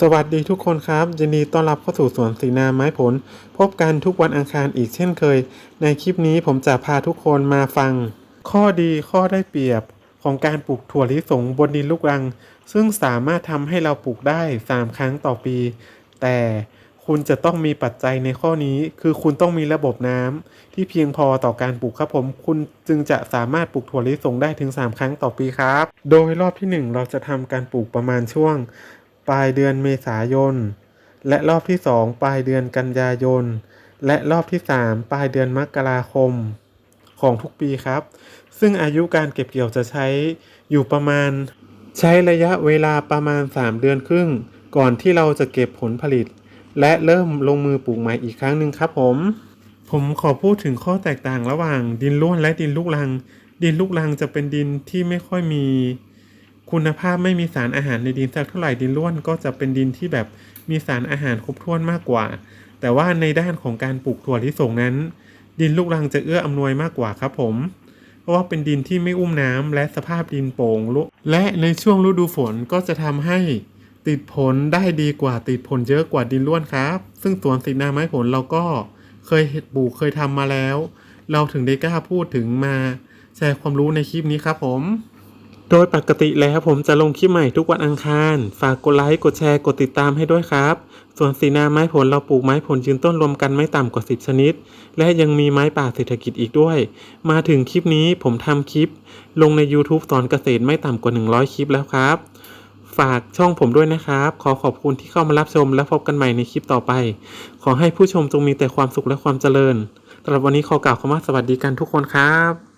สวัสดีทุกคนครับยินดีต้อนรับเข้าสู่สวนสีนาไม้ผล พบกันทุกวันอังคารอีกเช่นเคย ในคลิปนี้ผมจะพาทุกคนมาฟัง ข้อดีข้อได้เปรียบของการปลูกถั่วลิสงบนดินลูกรัง ซึ่งสามารถทำให้เราปลูกได้ 3 ครั้งต่อปี แต่คุณจะต้องมีปัจจัยในข้อนี้ คือคุณต้องมีระบบน้ำที่เพียงพอต่อการปลูกครับผม คุณจึงจะสามารถปลูกถั่วลิสงได้ถึง 3 ครั้งต่อปีครับ โดยรอบที่ 1 เราจะทำการปลูกประมาณช่วง ปลายเดือนเมษายน และรอบที่2ปลายเดือนกันยายน และรอบที่3ปลายเดือนมกราคม ของทุกปีครับ ซึ่งอายุการเก็บเกี่ยวจะใช้อยู่ประมาณ ใช้ระยะเวลาประมาณ 3 เดือนครึ่ง ก่อนที่เราจะเก็บผลผลิต และเริ่มลงมือปลูกใหม่อีกครั้งหนึ่งครับผม ผมขอพูดถึงข้อแตกต่างระหว่างดินร่วนและดินลูกรัง ดินลูกรังจะเป็นดินที่ไม่ค่อยมี คุณภาพไม่มีสารอาหารในดินสักเท่าไหร่ดินร่วนก็จะเป็นดินที่แบบมีสารอาหารครบถ้วนมากกว่า แต่ว่าในด้านของการปลูกถั่วลิสงนั้น ดินลูกรังจะเอื้ออำนวยมากกว่าครับผม เพราะว่าเป็นดินที่ไม่อุ้มน้ำและสภาพดินโป่งลุและในช่วงฤดูฝนก็จะทำให้ติดผลได้ดีกว่าติดผลเยอะกว่าดินล้วนครับ ซึ่งสวนสีนาไม้ผลเราก็เคยปลูกเคยทำมาแล้ว เราถึงได้กล้าพูดถึงมาแชร์ความรู้ในคลิปนี้ครับผม โดยปกติแล้วผมจะลงคลิปใหม่ทุกวันอังคาร ฝากกดไลค์ กดแชร์ กดติดตามให้ด้วยครับ ส่วนสีนาไม้ผลเราปลูกไม้ผลยืนต้นรวมกันไม่ต่ำกว่า 10 ชนิด และยังมีไม้ป่าเศรษฐกิจอีกด้วย มาถึงคลิปนี้ผมทำคลิป ลงใน YouTube สอนเกษตรไม่ต่ำกว่า 100 คลิปแล้วครับ ฝากช่องผมด้วยนะครับ ขอขอบคุณที่เข้ามารับชมและพบกันใหม่ในคลิปต่อไป ขอให้ผู้ชมจงมีแต่ความสุขและความเจริญสำหรับวันนี้ขอกล่าวคำว่าสวัสดีกันทุกคนครับ